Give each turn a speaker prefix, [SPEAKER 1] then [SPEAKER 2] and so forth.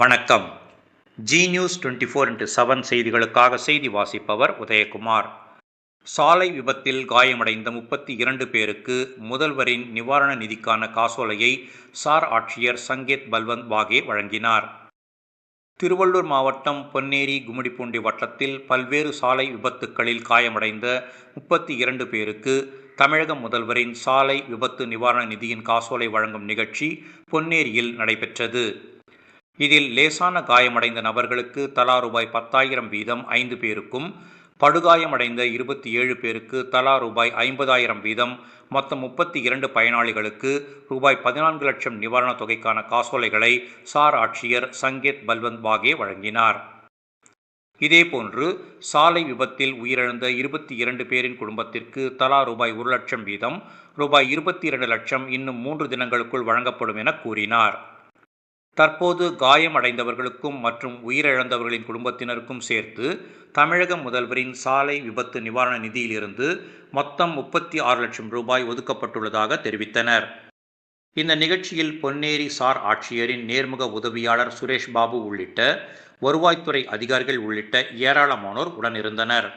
[SPEAKER 1] வணக்கம். G news twenty four into seven செய்திகளுக்காக செய்தி வாசிப்பவர் உதயகுமார். சாலை விபத்தில் காயமடைந்த முப்பத்தி இரண்டு பேருக்கு முதல்வரின் நிவாரண நிதிக்கான காசோலையை சார் ஆட்சியர் சங்கேத் பல்வந்த் பாகே வழங்கினார். திருவள்ளூர் மாவட்டம் பொன்னேரி கும்மிடிப்பூண்டி வட்டத்தில் பல்வேறு சாலை விபத்துக்களில் காயமடைந்த முப்பத்தி இரண்டு பேருக்கு தமிழக முதல்வரின் சாலை விபத்து நிவாரண நிதியின் காசோலை வழங்கும் நிகழ்ச்சி பொன்னேரியில் நடைபெற்றது. இதில் லேசான காயமடைந்த நபர்களுக்கு தலா ரூபாய் பத்தாயிரம் வீதம் ஐந்து பேருக்கும் படுகாயமடைந்த இருபத்தி ஏழு பேருக்கு தலா ரூபாய் ஐம்பதாயிரம் வீதம் மொத்தம் முப்பத்தி இரண்டு பயனாளிகளுக்கு ரூபாய் பதினான்கு லட்சம் நிவாரணத் தொகைக்கான காசோலைகளை சார் ஆட்சியர் சங்கேத் பல்வந்த் பாகே வழங்கினார். இதேபோன்று சாலை விபத்தில் உயிரிழந்த இருபத்தி இரண்டு பேரின் குடும்பத்திற்கு தலா ரூபாய் ஒரு லட்சம் வீதம் ரூபாய் இருபத்தி இரண்டு லட்சம் இன்னும் மூன்று தினங்களுக்குள் வழங்கப்படும் என கூறினார். தற்போது காயமடைந்தவர்களுக்கும் மற்றும் உயிரிழந்தவர்களின் குடும்பத்தினருக்கும் சேர்த்து தமிழக முதல்வரின் சாலை விபத்து நிவாரண நிதியிலிருந்து மொத்தம் முப்பத்தி ஆறு லட்சம் ரூபாய் ஒதுக்கப்பட்டுள்ளதாக தெரிவித்தனர். இந்த நிகழ்ச்சியில் பொன்னேரி சார் ஆட்சியரின் நேர்முக உதவியாளர் சுரேஷ் பாபு உள்ளிட்ட வருவாய்த்துறை அதிகாரிகள் உள்ளிட்ட ஏராளமானோர் உடனிருந்தனர்.